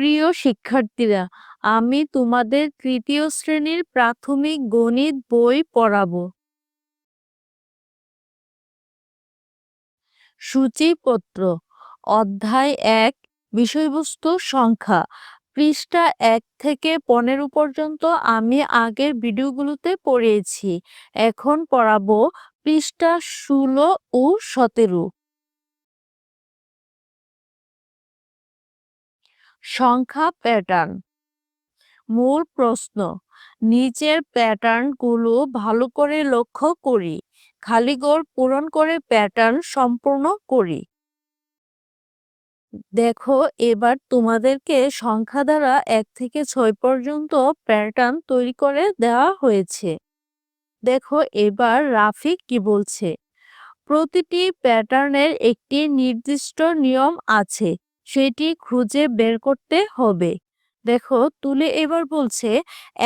প্রিয় শিক্ষার্থীরা, আমি তোমাদের তৃতীয় শ্রেণির প্রাথমিক গণিত বই পড়াবো। সূচিপত্র, অধ্যায় এক, বিষয়বস্তু সংখ্যা। পৃষ্ঠা এক থেকে পনেরো পর্যন্ত আমি আগের ভিডিওগুলোতে পড়িয়েছি। এখন পড়াবো পৃষ্ঠা ষোলো ও সতেরো। সংখ্যা প্যাটার্ন মূল প্রশ্ন, নিচের প্যাটার্নগুলো ভালো করে লক্ষ্য করি, খালি খালিগড় পূরণ করে প্যাটার্ন সম্পূর্ণ করি। দেখো, এবার তোমাদেরকে সংখ্যা দ্বারা এক থেকে ছয় পর্যন্ত প্যাটার্ন তৈরি করে দেওয়া হয়েছে। দেখো, এবার রাফিক কি বলছে? প্রতিটি প্যাটার্নের একটি নির্দিষ্ট নিয়ম আছে। সেটি খুঁজে বের করতে হবে। দেখো, তুলে এবার বলছে,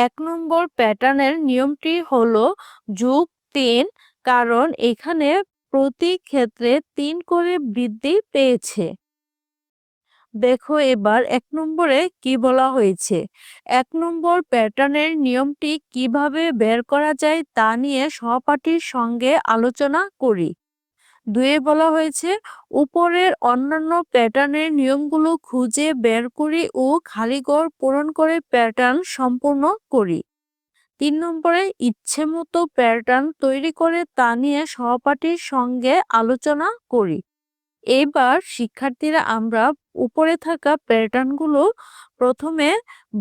এক নম্বর প্যাটার্নের নিয়মটি হলো যুগ তিন, কারণ এখানে প্রতি ক্ষেত্রে তিন করে বৃদ্ধি পেয়েছে। দেখো এবার এক নম্বরে কি বলা হয়েছে? এক নম্বর প্যাটার্নের নিয়মটি কীভাবে বের করা যায় তা নিয়ে সহপাঠীর সঙ্গে আলোচনা করি। দুয়ে বলা হয়েছে, উপরের অন্যান্য প্যাটার্নের নিয়মগুলো খুঁজে বের করি ও খালি খালিগড় পূরণ করে প্যাটার্ন সম্পূর্ণ করি। তিন নম্বরে ইচ্ছে মতো প্যাটার্ন তৈরি করে তা নিয়ে সহপাঠীর সঙ্গে আলোচনা করি। এবার শিক্ষার্থীরা আমরা উপরে থাকা প্যাটার্নগুলো প্রথমে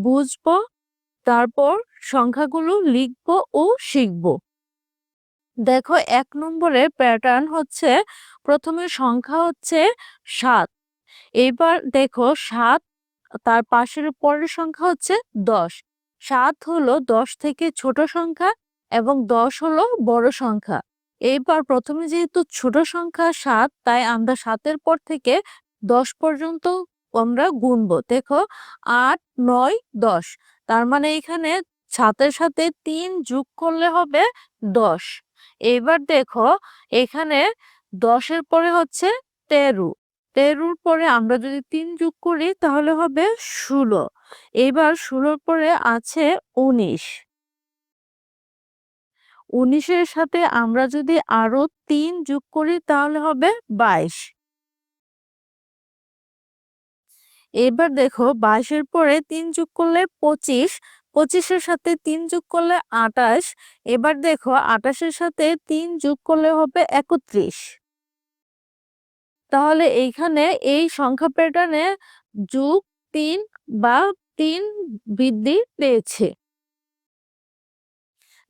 বুঝব, তারপর সংখ্যাগুলো লিখব ও শিখব। দেখো এক নম্বরে প্যাটার্ন হচ্ছে, প্রথমে সংখ্যা হচ্ছে সাত। এবার দেখো সাত, তার পাশের পরের সংখ্যা হচ্ছে দশ। সাত হলো দশ থেকে ছোট সংখ্যা এবং দশ হলো বড় সংখ্যা। এবার প্রথমে যেহেতু ছোট সংখ্যা সাত, তাই আমরা সাতের পর থেকে দশ পর্যন্ত আমরা গুনবো। দেখো আট, নয়, দশ। তার মানে এখানে সাতের সাথে তিন যোগ করলে হবে দশ। এবার দেখো এখানে দশের পরে হচ্ছে তেরো। তেরোর পরে আমরা যদি তিন যোগ করি তাহলে হবে ষোলো। এবার ষোলোর পরে আছে উনিশ। উনিশের সাথে আমরা যদি আরও তিন যোগ করি তাহলে হবে বাইশ। এবার দেখো বাইশের পরে তিন যোগ করলে পঁচিশ। পঁচিশের সাথে তিন যোগ করলে আটাশ। এবার দেখো, আটাশের সাথে তিন যোগ করলে হবে একত্রিশ। তাহলে এইখানে এই সংখ্যা প্যাটার্নে যুগ তিন বা তিন বৃদ্ধি পেয়েছে।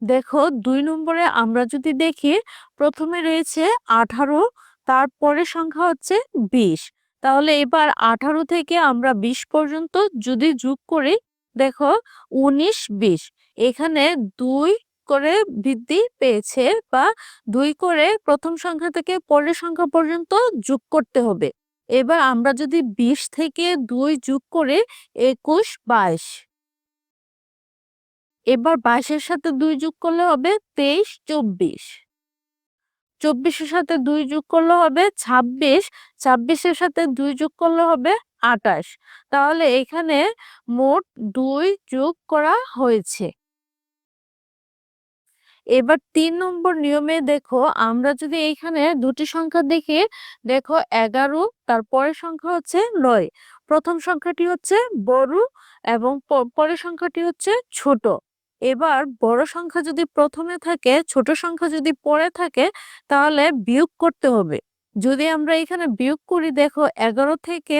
দেখো, দুই নম্বরে আমরা যদি দেখি, প্রথমে রয়েছে আঠারো তারপরে সংখ্যা হচ্ছে বিশ। তাহলে এবার আঠারো থেকে আমরা বিশ পর্যন্ত যদি যোগ করি দেখো উনিশ, বিশ। এখানে দুই করে বৃদ্ধি পেয়েছে বা দুই করে প্রথম সংখ্যা থেকে পরের সংখ্যা পর্যন্ত যোগ করতে হবে। এবার আমরা যদি বিশ থেকে দুই যোগ করে একুশ, বাইশ। এবার বাইশের সাথে দুই যোগ করলে হবে তেইশ, চব্বিশ। চব্বিশের সাথে দুই যোগ করলে হবে ছাব্বিশ, ছাব্বিশের সাথে দুই যোগ করলে হবে আটাশ। তাহলে এখানে মোট দুই যোগ করা হয়েছে। এবার তিন নম্বর নিয়মে দেখো, আমরা যদি এখানে দুটি সংখ্যা দেখি, দেখো এগারো, তারপরের সংখ্যা হচ্ছে নয়। প্রথম সংখ্যাটি হচ্ছে বড় এবং পরের সংখ্যাটি হচ্ছে ছোট। এবার বড় সংখ্যা যদি প্রথমে থাকে, ছোট সংখ্যা যদি পরে থাকে, তাহলে বিয়োগ করতে হবে। যদি আমরা এখানে বিয়োগ করি, দেখো এগারো থেকে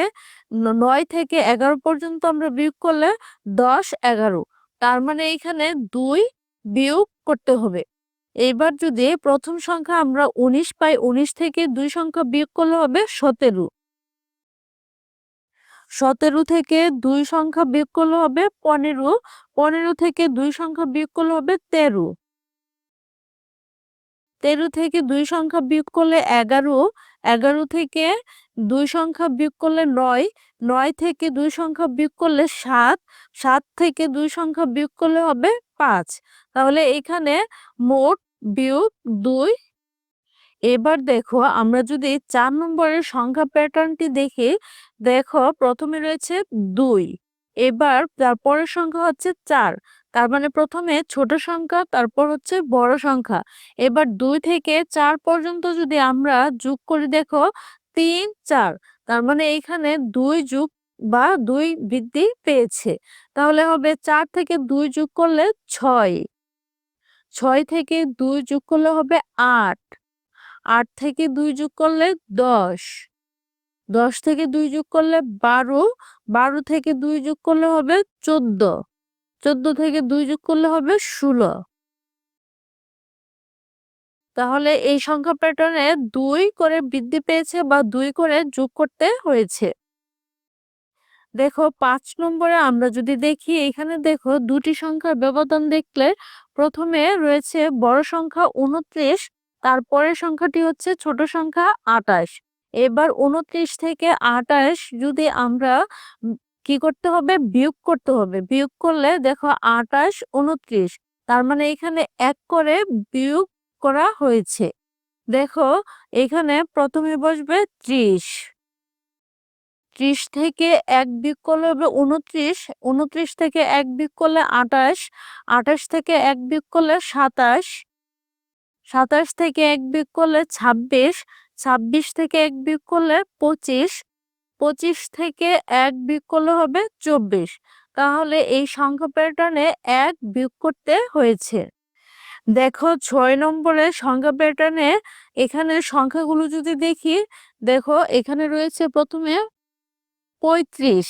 নয় থেকে এগারো পর্যন্ত আমরা বিয়োগ করলে দশ, এগারো। তার মানে এখানে দুই বিয়োগ করতে হবে। এবার যদি প্রথম সংখ্যা আমরা উনিশ পাই, উনিশ থেকে দুই সংখ্যা বিয়োগ করলে হবে সতেরো। সতেরো থেকে দুই সংখ্যা বিয়োগ করলে হবে পনেরো। পনেরো থেকে দুই সংখ্যা বিয়োগ করলে হবে তেরো। তেরো থেকে দুই সংখ্যা বিয়োগ করলে এগারো। এগারো থেকে দুই সংখ্যা বিয়োগ করলে নয়। নয় থেকে দুই সংখ্যা বিয়োগ করলে সাত। সাত থেকে দুই সংখ্যা বিয়োগ করলে হবে পাঁচ। তাহলে এখানে মোট বিয়োগ দুই। এবার দেখো আমরা যদি চার নম্বরের সংখ্যা প্যাটার্নটি দেখি দেখো প্রথমে রয়েছে দুই, এবার তারপরের সংখ্যা হচ্ছে চার, তার মানে প্রথমে ছোট সংখ্যা, তারপর হচ্ছে বড় সংখ্যা। এবার দুই থেকে চার পর্যন্ত যদি আমরা যোগ করি, দেখো তিন, চার, তার মানে এখানে দুই যোগ বা দুই বৃদ্ধি পেয়েছে। তাহলে হবে চার থেকে দুই যোগ করলে ছয় ছয় থেকে দুই যোগ করলে হবে আট আট থেকে দুই যোগ করলে দশ দশ থেকে দুই যোগ করলে বারো বারো থেকে দুই যোগ করলে হবে চোদ্দ। চোদ্দ থেকে দুই যোগ করলে হবে ষোলো। তাহলে এই সংখ্যা প্যাটার্নে দুই করে বৃদ্ধি পেয়েছে বা দুই করে যোগ করতে হয়েছে। দেখো, পাঁচ নম্বরে আমরা যদি দেখি, এখানে দেখো দুটি সংখ্যার ব্যবধান দেখলে প্রথমে রয়েছে বড় সংখ্যা উনত্রিশ, তারপরের সংখ্যাটি হচ্ছে ছোট সংখ্যা আটাশ। এবার উনত্রিশ থেকে আটাশ যদি আমরা কি করতে হবে? বিয়োগ করতে হবে। বিয়োগ করলে দেখো আটাশ উনত্রিশ তার মানে এখানে এক করে বিয়োগ করা হয়েছে। দেখো এখানে প্রথমে বসবে ত্রিশ। ত্রিশ থেকে এক বিয়োগ করলে হবে উনত্রিশ উনত্রিশ থেকে এক বিয়োগ করলে আটাশ। আটাশ থেকে এক বিয়োগ করলে সাতাশ। সাতাশ থেকে এক বিয়োগ করলে ছাব্বিশ। ছাব্বিশ থেকে এক বিয়োগ করলে পঁচিশ পঁচিশ থেকে এক বিয়োগ করলে হবে চব্বিশ। তাহলে এই সংখ্যা প্যাটার্নে এক বিয়োগ করতে হয়েছে। দেখো ছয় নম্বরের সংখ্যা প্যাটার্নে এখানে সংখ্যাগুলো যদি দেখি, দেখো এখানে রয়েছে প্রথমে পঁয়ত্রিশ।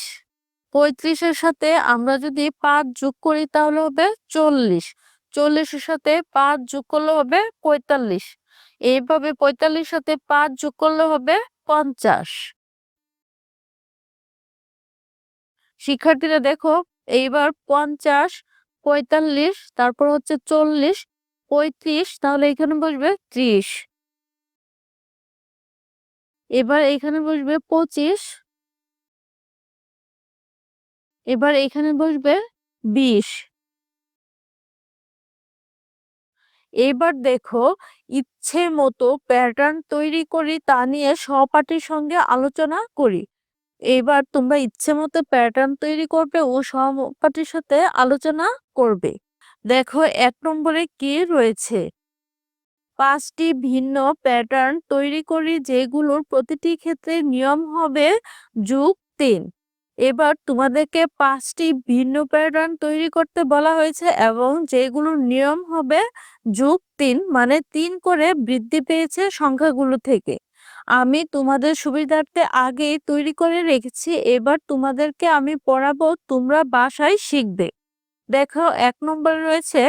পঁয়ত্রিশের সাথে আমরা যদি পাঁচ যোগ করি তাহলে হবে চল্লিশ। চল্লিশের সাথে পাঁচ যোগ করলে হবে পঁয়তাল্লিশ। এইভাবে পঁয়তাল্লিশ সাথে পাঁচ যোগ করলে হবে পঞ্চাশ। শিক্ষার্থীরা দেখো, এইবার পঞ্চাশ, পঁয়তাল্লিশ, তারপর হচ্ছে চল্লিশ, পঁয়ত্রিশ, তাহলে এখানে বসবে ত্রিশ। এবার এখানে বসবে পঁচিশ। এবার এখানে বসবে বিশ। এবার দেখো, ইচ্ছে মতো প্যাটার্ন তৈরি করি তা নিয়ে সহপাঠীর সঙ্গে আলোচনা করি। এবার তোমরা ইচ্ছে মতো প্যাটার্ন তৈরি করবে ও সহপাঠীর সাথে আলোচনা করবে। দেখো, এক নম্বরে কি রয়েছে? পাঁচটি ভিন্ন প্যাটার্ন তৈরি করি, যেগুলোর প্রতিটি ক্ষেত্রে নিয়ম হবে যুগ তিন। এবার তোমাদেরকে পাঁচটি ভিন্ন প্যাটার্ন তৈরি করতে বলা হয়েছে এবং যেগুলোর নিয়ম হবে যুগ তিন মানে তিন করে বৃদ্ধি পেয়েছে সংখ্যাগুলো থেকে। আমি তোমাদের সুবিধার্থে আগেই তৈরি করে রেখেছি, এবার তোমাদেরকে আমি পড়াবো তোমরা বাসায় শিখবে। দেখো, এক নম্বরে রয়েছে,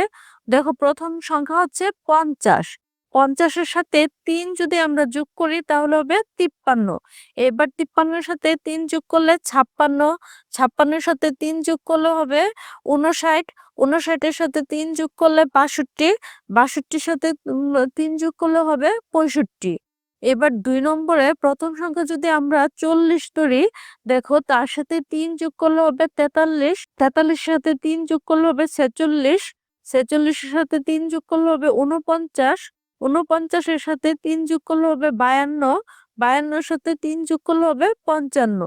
দেখো প্রথম সংখ্যা হচ্ছে পঞ্চাশ। পঞ্চাশের সাথে তিন যদি আমরা যোগ করি তাহলে হবে তিপ্পান্ন। এবার তিপ্পান্নের সাথে তিন যোগ করলে ছাপ্পান্ন। ছাপ্পান্নের সাথে তিন যোগ করলে হবে উনষাট উনষাটের সাথে তিন যোগ করলে বাষট্টি। বাষট্টির সাথে তিন যোগ করলে হবে পঁয়ষট্টি। এবার দুই নম্বরে প্রথম সংখ্যা যদি আমরা চল্লিশ ধরি, দেখো তার সাথে তিন যোগ করলে হবে তেতাল্লিশ। তেতাল্লিশের সাথে তিন যোগ করলে হবে ছেচল্লিশ। ছেচল্লিশের সাথে তিন যোগ করলে হবে উনপঞ্চাশ উনপঞ্চাশের সাথে তিন যোগ করলে হবে বায়ান্ন বায়ান্নর সাথে তিন যোগ করলে হবে পঞ্চান্ন।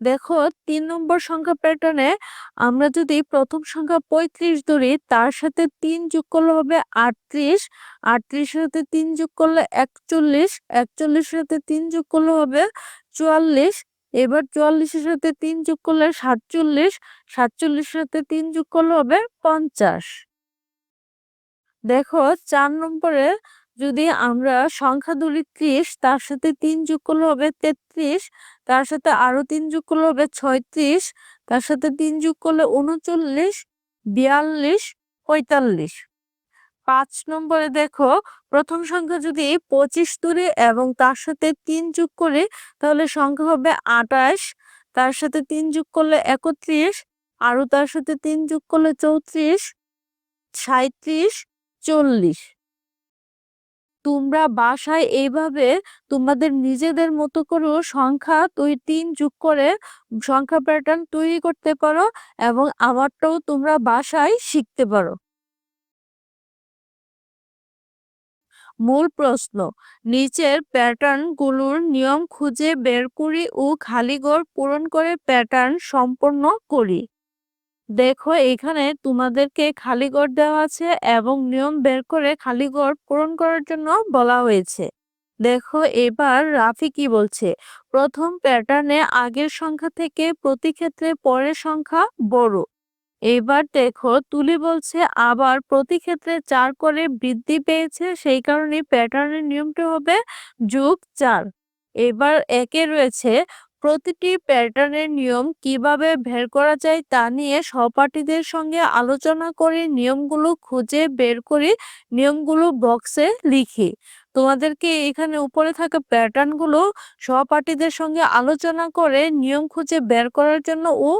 দেখো, তিন নম্বর সংখ্যা প্যাটার্নে আমরা যদি প্রথম সংখ্যা পঁয়ত্রিশ ধরি, তার সাথে তিন যোগ করলে হবে আটত্রিশ আটত্রিশের সাথে তিন যোগ করলে একচল্লিশ একচল্লিশের সাথে তিন যোগ করলে হবে চুয়াল্লিশ, এবার চুয়াল্লিশের সাথে তিন যোগ করলে সাতচল্লিশ সাতচল্লিশের সাথে তিন যোগ করলে হবে পঞ্চাশ। দেখো, চার নম্বরে যদি আমরা সংখ্যা ধরি ত্রিশ, তার সাথে তিন যোগ করলে হবে তেত্রিশ, তার সাথে আরও তিন যোগ করলে হবে ছয়ত্রিশ, তার সাথে তিন যোগ করলে উনচল্লিশ, বিয়াল্লিশ, পঁয়তাল্লিশ। পাঁচ নম্বরে দেখো, প্রথম সংখ্যা যদি পঁচিশ ধরে এবং তার সাথে তিন যোগ করে, তাহলে সংখ্যা হবে আটাশ, তার সাথে তিন যোগ করলে একত্রিশ, আরও তার সাথে তিন যোগ করলে চৌত্রিশ সাঁত্রিশ চল্লিশ। তোমরা বাসায় এইভাবে তোমাদের নিজেদের মতো করেও সংখ্যা তুই তিন যোগ করে সংখ্যা প্যাটার্ন তৈরি করতে পারো এবং আমারটাও তোমরা বাসায় শিখতে পারো। মূল প্রশ্ন, নিচের প্যাটার্নগুলোর নিয়ম খুঁজে বের করি ও খালি ঘর পূরণ করে প্যাটার্ন সম্পন্ন করি। দেখো এখানে তোমাদেরকে খালি ঘর দেওয়া আছে এবং নিয়ম বের করে খালি ঘর পূরণ করার জন্য বলা হয়েছে। দেখো, এবার রাফি কি বলছে? প্রথম প্যাটার্নে আগের সংখ্যা থেকে প্রতি ক্ষেত্রে পরের সংখ্যা বড়। এবার দেখো, তুলি বলছে আবার প্রতি ক্ষেত্রে চার করে বৃদ্ধি পেয়েছে, সেই কারণে প্যাটার্নের নিয়মটি হবে যোগ চার। এবার একে রয়েছে প্রতিটি প্যাটার্নের নিয়ম কীভাবে বের করা যায় তা নিয়ে সহপাঠীদের সঙ্গে আলোচনা করে নিয়মগুলো খুঁজে বের করে নিয়মগুলো বক্সে লিখি। তোমাদেরকে এখানে উপরে থাকা প্যাটার্নগুলো সহপাঠীদের সঙ্গে আলোচনা করে নিয়ম খুঁজে বের করার জন্য ও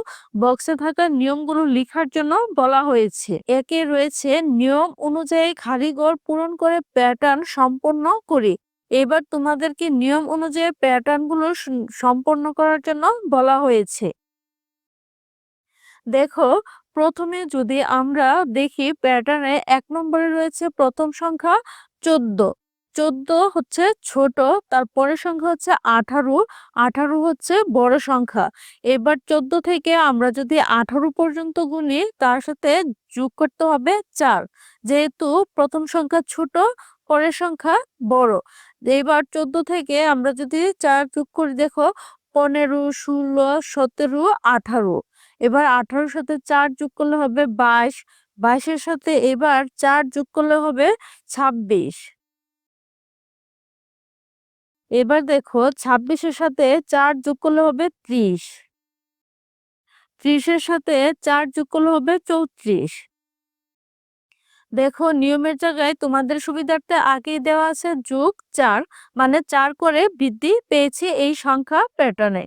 বক্সে থাকা নিয়মগুলো লিখার জন্য বলা হয়েছে। একে রয়েছে নিয়ম অনুযায়ী খালি ঘর পূরণ করে প্যাটার্ন সম্পন্ন করি। এবার তোমাদেরকে নিয়ম অনুযায়ী প্যাটার্নগুলো সম্পন্ন করার জন্য বলা হয়েছে। দেখো, প্রথমে যদি আমরা দেখি প্যাটার্নে এক নম্বরে রয়েছে প্রথম সংখ্যা চোদ্দ। চোদ্দ হচ্ছে ছোট, তারপরের সংখ্যা হচ্ছে আঠারো। আঠারো হচ্ছে বড় সংখ্যা। এবার চোদ্দ থেকে আমরা যদি আঠারো পর্যন্ত গুনি, তার সাথে যোগ করতে হবে চার। যেহেতু প্রথম সংখ্যা ছোট পরের সংখ্যা বড়। এবার চোদ্দ থেকে আমরা যদি চার যোগ করি, দেখো পনেরো, ষোলো, সতেরো, আঠারো। এবার আঠারোর সাথে চার যোগ করলে হবে বাইশ। বাইশের সাথে এবার চার যোগ করলে হবে ছাব্বিশ। এবার দেখো ছাব্বিশের সাথে চার যোগ করলে হবে ত্রিশ। ত্রিশের সাথে চার যোগ করলে হবে চৌত্রিশ। দেখো, নিয়মের জায়গায় তোমাদের সুবিধার্থে আগেই দেওয়া আছে যুগ চার মানে চার করে বৃদ্ধি পেয়েছে এই সংখ্যা প্যাটার্নে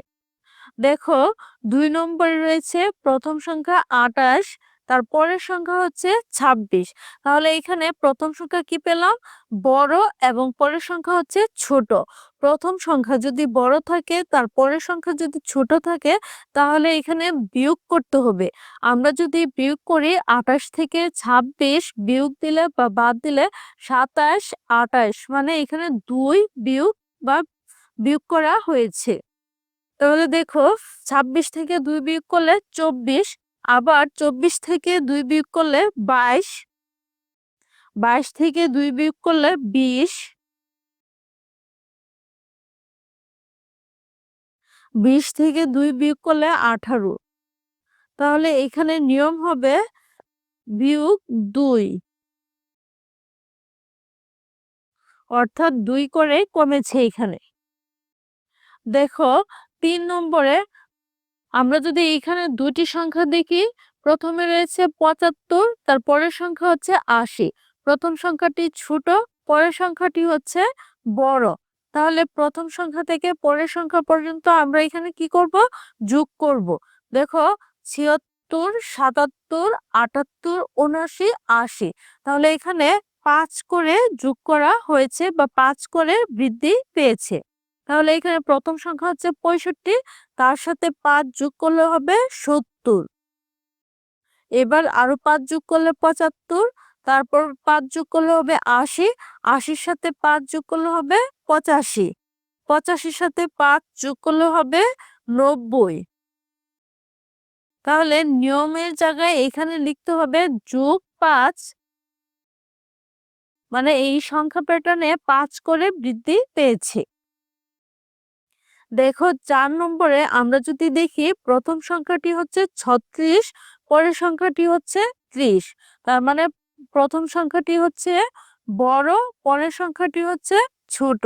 দেখো, দুই নম্বরে রয়েছে প্রথম সংখ্যা আটাশ তার পরের সংখ্যা হচ্ছে ২৬ তাহলে এখানে প্রথম সংখ্যা কি পেলাম? বড় এবং পরের সংখ্যা হচ্ছে ছোট। প্রথম সংখ্যা যদি বড় থাকে, তার পরের সংখ্যা যদি ছোট থাকে, তাহলে এখানে বিয়োগ করতে হবে। আমরা যদি বিয়োগ করি আঠাশ থেকে ২৬ বিয়োগ দিলে বা বাদ দিলে সাতাশ আটাশ মানে এখানে দুই বিয়োগ বা বিয়োগ করা হয়েছে। তাহলে দেখো ২৬ থেকে দুই বিয়োগ করলে চব্বিশ আবার চব্বিশ থেকে দুই বিয়োগ করলে বাইশ। বাইশ থেকে দুই বিয়োগ করলে বিশ। বিশ থেকে দুই বিয়োগ করলে আঠারো। তাহলে এখানে নিয়ম হবে বিয়োগ দুই। অর্থাৎ দুই করে কমেছে এখানে। দেখো, তিন নম্বরে আমরা যদি এইখানে দুটি সংখ্যা দেখি, প্রথমে রয়েছে পঁচাত্তর, তার পরের সংখ্যা হচ্ছে আশি। প্রথম সংখ্যাটি ছোট, পরের সংখ্যাটি হচ্ছে বড়। তাহলে প্রথম সংখ্যা থেকে পরের সংখ্যা পর্যন্ত আমরা এখানে কি করব? যোগ করব। দেখো, ছিয়াত্তর, সাতাত্তর, আটাত্তর, উনআশি, আশি। তাহলে এখানে পাঁচ করে যোগ করা হয়েছে বা পাঁচ করে বৃদ্ধি পেয়েছে। তাহলে এখানে প্রথম সংখ্যা হচ্ছে পঁয়ষট্টি, তার সাথে পাঁচ যোগ করলে হবে সত্তর। এবার আরও পাঁচ যোগ করলে পঁচাত্তর, তারপর পাঁচ যোগ করলে হবে আশি, আশির সাথে পাঁচ যোগ করলে হবে পঁচাশি, পঁচাশির সাথে পাঁচ যোগ করলে হবে নব্বই। তাহলে নিয়মের জায়গায় এখানে লিখতে হবে যোগ পাঁচ মানে এই সংখ্যা প্যাটার্নে পাঁচ করে বৃদ্ধি পেয়েছে। দেখো চার নম্বরে আমরা যদি দেখি প্রথম সংখ্যাটি হচ্ছে ছত্রিশ, পরের সংখ্যাটি হচ্ছে ত্রিশ। তার মানে প্রথম সংখ্যাটি হচ্ছে বড়, পরের সংখ্যাটি হচ্ছে ছোট।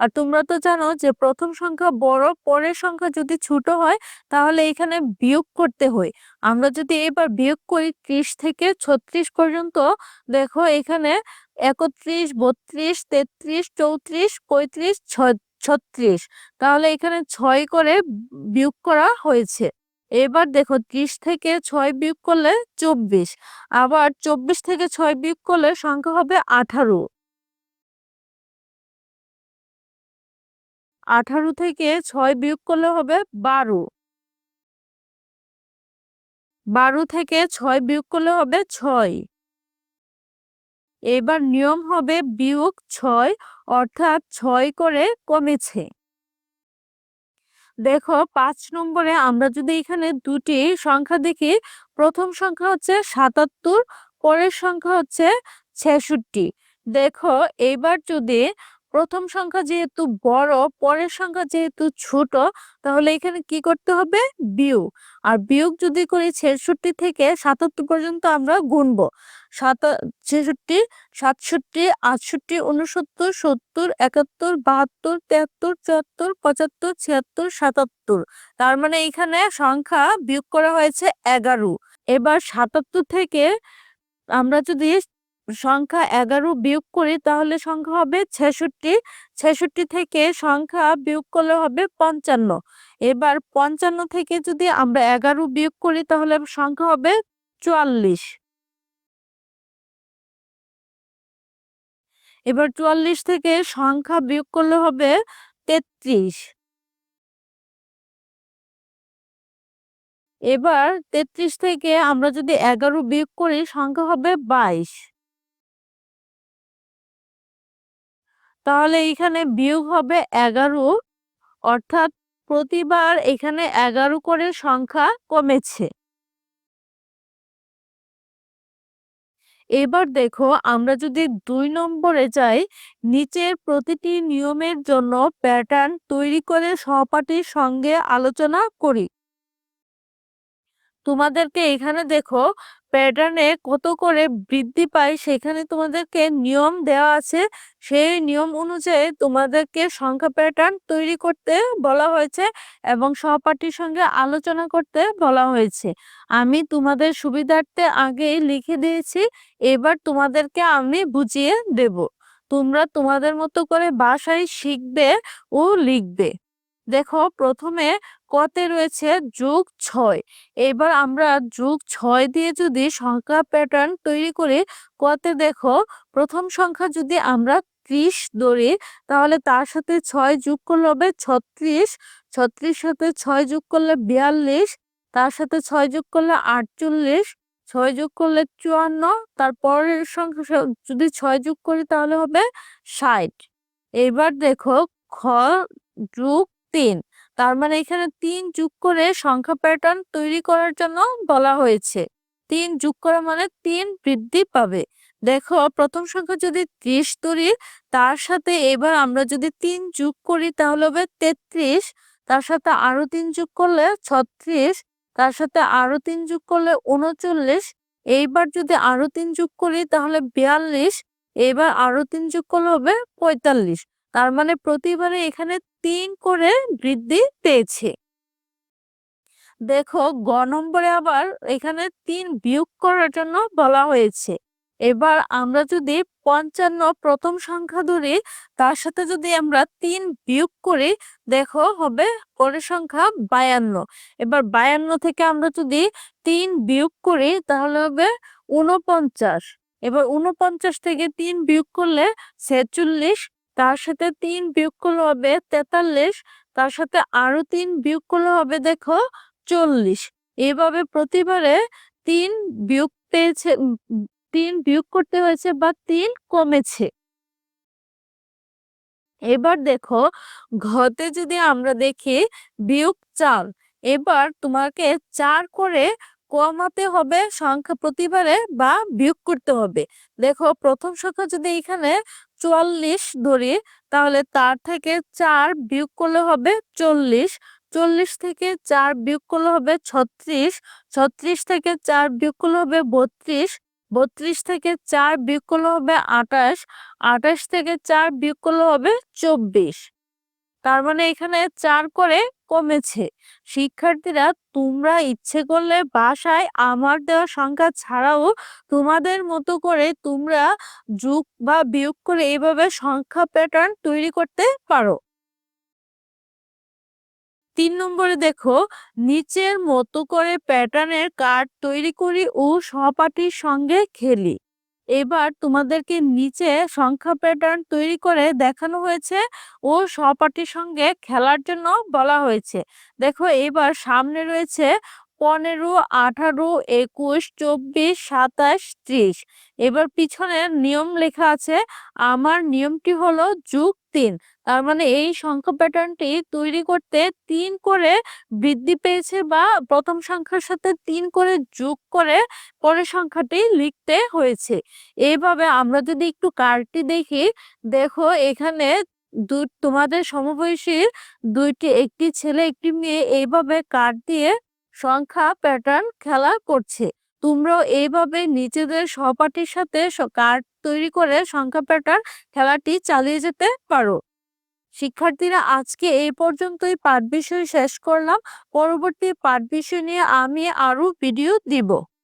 আর তোমরা তো জানো যে প্রথম সংখ্যা বড়, পরের সংখ্যা যদি ছোট হয়, তাহলে এখানে বিয়োগ করতে হয়। আমরা যদি এবার বিয়োগ করি ত্রিশ থেকে ছত্রিশ পর্যন্ত, দেখো এখানে একত্রিশ, বত্রিশ, তেত্রিশ, চৌত্রিশ, পঁয়ত্রিশ ছত্রিশ। তাহলে এখানে ছয় করে বিয়োগ করা হয়েছে। এবার দেখো ত্রিশ থেকে ছয় বিয়োগ করলে চব্বিশ। আবার চব্বিশ থেকে ছয় বিয়োগ করলে সংখ্যা হবে আঠারো। আঠারো থেকে ছয় বিয়োগ করলে হবে বারো। বারো থেকে ছয় বিয়োগ করলে হবে ছয়। এবার নিয়ম হবে বিয়োগ ছয়, অর্থাৎ ছয় করে কমেছে। দেখো, পাঁচ নম্বরে আমরা যদি এখানে দুটি সংখ্যা দেখি, প্রথম সংখ্যা হচ্ছে সাতাত্তর, পরের সংখ্যা হচ্ছে ছেষট্টি। দেখো, এবার যদি প্রথম সংখ্যা যেহেতু বড়, পরের সংখ্যা যেহেতু ছোট, তাহলে এখানে কি করতে হবে? বিয়োগ। আর বিয়োগ যদি করি ছেষট্টি থেকে সাতাত্তর পর্যন্ত আমরা গুনব। সাত, ছেষট্টি, সাতষট্টি, আটষট্টি উনসত্তর সত্তর, একাত্তর, বাহাত্তর, তেহাত্তর, চুয়াত্তর, পঁচাত্তর, ছিয়াত্তর, সাতাত্তর। তার মানে এখানে সংখ্যা বিয়োগ করা হয়েছে এগারো। এবার সাতাত্তর থেকে আমরা যদি সংখ্যা এগারো বিয়োগ করি তাহলে সংখ্যা হবে ছেষট্টি। ছেষট্টি থেকে সংখ্যা বিয়োগ করলে হবে পঞ্চান্ন। এবার পঞ্চান্ন থেকে যদি আমরা এগারো বিয়োগ করি তাহলে সংখ্যা হবে চুয়াল্লিশ। এবার চুয়াল্লিশ থেকে সংখ্যা বিয়োগ করলে হবে তেত্রিশ। এবার তেত্রিশ থেকে আমরা যদি এগারো বিয়োগ করি সংখ্যা হবে বাইশ। তাহলে এখানে বিয়োগ হবে এগারো। অর্থাৎ প্রতিবার এখানে এগারো করে সংখ্যা কমেছে। এবার দেখো আমরা যদি দুই নম্বরে যাই, নিচের প্রতিটি নিয়মের জন্য প্যাটার্ন তৈরি করে সহপাঠীর সঙ্গে আলোচনা করি। তোমাদেরকে এখানে দেখো প্যাটার্নে কত করে বৃদ্ধি পায় সেখানে তোমাদেরকে নিয়ম দেওয়া আছে। সেই নিয়ম অনুযায়ী তোমাদেরকে সংখ্যা প্যাটার্ন তৈরি করতে বলা হয়েছে এবং সহপাঠীর সঙ্গে আলোচনা করতে বলা হয়েছে। আমি তোমাদের সুবিধার্থে আগেই লিখে দিয়েছি, এবার তোমাদেরকে আমি বুঝিয়ে দেব। তোমরা তোমাদের মতো করে বাসায় শিখবে ও লিখবে। দেখো প্রথমে কতে রয়েছে যোগ ছয়। এবার আমরা যোগ ছয় দিয়ে যদি সংখ্যা প্যাটার্ন তৈরি করি, কতে দেখো প্রথম সংখ্যা যদি আমরা ত্রিশ ধরি, তাহলে তার সাথে ছয় যোগ করলে হবে ছত্রিশ। ছত্রিশ সাথে ছয় যোগ করলে বিয়াল্লিশ। তার সাথে ছয় যোগ করলে আটচল্লিশ। ছয় যোগ করলে চুয়ান্ন। তারপরের সংখ্যা যদি ছয় যোগ করি তাহলে হবে ষাট। এবার দেখো খ যোগ তিন। তার মানে এখানে তিন যোগ করে সংখ্যা প্যাটার্ন তৈরি করার জন্য বলা হয়েছে। তিন যোগ করা মানে তিন বৃদ্ধি পাবে। দেখো, প্রথম সংখ্যা যদি ত্রিশ ধরি, তার সাথে এবার আমরা যদি তিন যোগ করি তাহলে হবে তেত্রিশ। তার সাথে আরও তিন যোগ করলে ছত্রিশ। তার সাথে আরও তিন যোগ করলে উনচল্লিশ। এইবার যদি আরও তিন যোগ করি তাহলে বিয়াল্লিশ। এবার আরও তিন যোগ করলে হবে পঁয়তাল্লিশ। তার মানে প্রতিবারে এখানে তিন করে বৃদ্ধি পেয়েছে। দেখো, গ নম্বরে আবার এখানে তিন বিয়োগ করার জন্য বলা হয়েছে। এবার আমরা যদি পঞ্চান্ন প্রথম সংখ্যা ধরি, তার সাথে যদি আমরা তিন বিয়োগ করি, দেখো হবে পরের সংখ্যা বায়ান্ন। এবার বায়ান্ন থেকে আমরা যদি তিন বিয়োগ করি, তাহলে হবে উনপঞ্চাশ এবার উনপঞ্চাশ থেকে তিন বিয়োগ করলে ছেচল্লিশ তার সাথে তিন বিয়োগ করলে হবে তেতাল্লিশ, তার সাথে আরও তিন বিয়োগ করলে হবে দেখো চল্লিশ। এভাবে প্রতিবারে তিন বিয়োগ পেয়েছে তিন বিয়োগ করতে হয়েছে বা তিন কমেছে। এবার দেখো ঘতে যদি আমরা দেখি বিয়োগ চার, এবার তোমাকে চার করে কমাতে হবে সংখ্যা প্রতিবারে বা বিয়োগ করতে হবে। দেখো প্রথম সংখ্যা যদি এখানে চুয়াল্লিশ ধরি, তাহলে তার থেকে চার বিয়োগ করলে হবে চল্লিশ চল্লিশ থেকে চার বিয়োগ করলে হবে ছত্রিশ ছত্রিশ থেকে চার বিয়োগ করলে হবে বত্রিশ বত্রিশ থেকে চার বিয়োগ করলে হবে আটাশ আটাশ থেকে চার বিয়োগ করলে হবে চব্বিশ। তার মানে এখানে চার করে কমেছে। শিক্ষার্থীরা, তোমরা ইচ্ছে করলে বাসায় আমার দেওয়া সংখ্যা ছাড়াও তোমাদের মতো করে তোমরা যোগ বা বিয়োগ করে এইভাবে সংখ্যা প্যাটার্ন তৈরি করতে পারো। তিন নম্বরে দেখো, নিচের মতো করে প্যাটার্নের কার্ড তৈরি করি ও সহপাঠীর সঙ্গে খেলি। এবার তোমাদেরকে নিচে সংখ্যা প্যাটার্ন তৈরি করে দেখানো হয়েছে ও সহপাঠীর সঙ্গে খেলার জন্য বলা হয়েছে। দেখো এবার সামনে রয়েছে পনেরো, আঠারো, একুশ, চব্বিশ, সাতাশ, ত্রিশ। এবার পিছনের নিয়ম লেখা আছে। আমার নিয়মটি হলো যুগ তিন। তার মানে এই সংখ্যা প্যাটার্নটি তৈরি করতে তিন করে বৃদ্ধি পেয়েছে বা প্রথম সংখ্যার সাথে তিন করে যোগ করে পরের সংখ্যাটি লিখতে হয়েছে। এইভাবে আমরা যদি একটু কার্ডটি দেখি, দেখো এখানে তোমাদের সমবয়সীর দুইটি, একটি ছেলে, একটি মেয়ে, এইভাবে কার্ড দিয়ে সংখ্যা প্যাটার্ন খেলা করছে। তোমরাও এইভাবে নিজেদের সহপাঠীর সাথে কার্ড তৈরি করে সংখ্যা প্যাটার্ন খেলাটি চালিয়ে যেতে পারো। শিক্ষার্থীরা, আজকে এই পর্যন্তই। পাঠ বিষয় শেষ করলাম। পরবর্তী পাঠ বিষয় নিয়ে আমি আরও ভিডিও দিব।